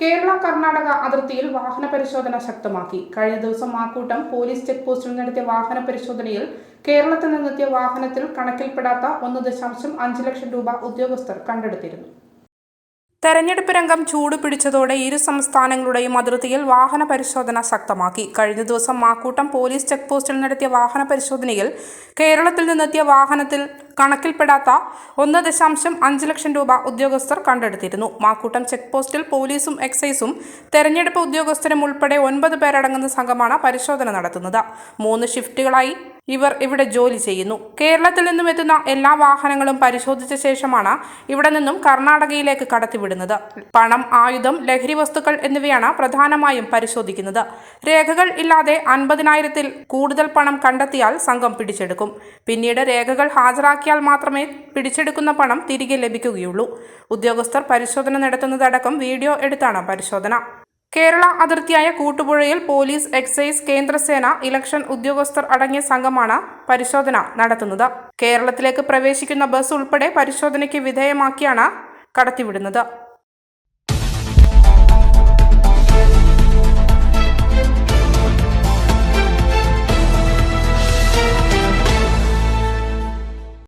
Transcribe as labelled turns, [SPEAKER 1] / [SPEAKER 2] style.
[SPEAKER 1] കേരള കർണാടക അതിർത്തിയിൽ വാഹന പരിശോധന ശക്തമാക്കി. കഴിഞ്ഞ ദിവസം മാക്കൂട്ടം പോലീസ് ചെക്ക് പോസ്റ്റിൽ നടത്തിയ വാഹന പരിശോധനയിൽ കേരളത്തിൽ നിന്നെത്തിയ വാഹനത്തിൽ കണക്കിൽപ്പെടാത്ത ഒന്ന് ദശാംശം അഞ്ച് ലക്ഷം രൂപ ഉദ്യോഗസ്ഥർ കണ്ടെടുത്തിരുന്നു. തെരഞ്ഞെടുപ്പ് രംഗം ചൂട് പിടിച്ചതോടെ ഇരു സംസ്ഥാനങ്ങളുടെയും അതിർത്തിയിൽ വാഹന പരിശോധന ശക്തമാക്കി. കഴിഞ്ഞ ദിവസം മാക്കൂട്ടം പോലീസ് ചെക്ക് പോസ്റ്റിൽ നടത്തിയ വാഹന പരിശോധനയിൽ കേരളത്തിൽ നിന്നെത്തിയ വാഹനത്തിൽ കണക്കിൽപ്പെടാത്ത ഒന്ന് ദശാംശം അഞ്ച് ലക്ഷം രൂപ ഉദ്യോഗസ്ഥർ കണ്ടെടുത്തിരുന്നു. മാക്കൂട്ടം ചെക്ക് പോസ്റ്റിൽ പോലീസും എക്സൈസും തെരഞ്ഞെടുപ്പ് ഉദ്യോഗസ്ഥരും ഉൾപ്പെടെ ഒൻപത് പേരടങ്ങുന്ന സംഘമാണ് പരിശോധന നടത്തുന്നത്. മൂന്ന് ഷിഫ്റ്റുകളായി ഇവർ ഇവിടെ ജോലി ചെയ്യുന്നു. കേരളത്തിൽ നിന്നും എത്തുന്ന എല്ലാ വാഹനങ്ങളും പരിശോധിച്ച ശേഷമാണ് ഇവിടെ നിന്നും കർണാടകയിലേക്ക് കടത്തിവിടുന്നത്. പണം ആയുധം ലഹരി വസ്തുക്കൾ എന്നിവയാണ് പ്രധാനമായും പരിശോധിക്കുന്നത്. രേഖകൾ ഇല്ലാതെ അൻപതിനായിരത്തിൽ കൂടുതൽ പണം കണ്ടെത്തിയാൽ സംഘം പിടിച്ചെടുക്കും. പിന്നീട് രേഖകൾ ഹാജരാക്കിയാൽ മാത്രമേ പിടിച്ചെടുക്കുന്ന പണം തിരികെ ലഭിക്കുകയുള്ളൂ. ഉദ്യോഗസ്ഥർ പരിശോധന നടത്തുന്നതടക്കം വീഡിയോ എടുത്താണ് പരിശോധന. കേരള അതിർത്തിയായ കൂട്ടുപുഴയിൽ പോലീസ് എക്സൈസ് കേന്ദ്രസേന ഇലക്ഷൻ ഉദ്യോഗസ്ഥർ അടങ്ങിയ സംഘമാണ് പരിശോധന നടത്തുന്നത്. കേരളത്തിലേക്ക് പ്രവേശിക്കുന്ന ബസ് ഉൾപ്പെടെ പരിശോധനയ്ക്ക് വിധേയമാക്കിയാണ് കടത്തിവിടുന്നത്.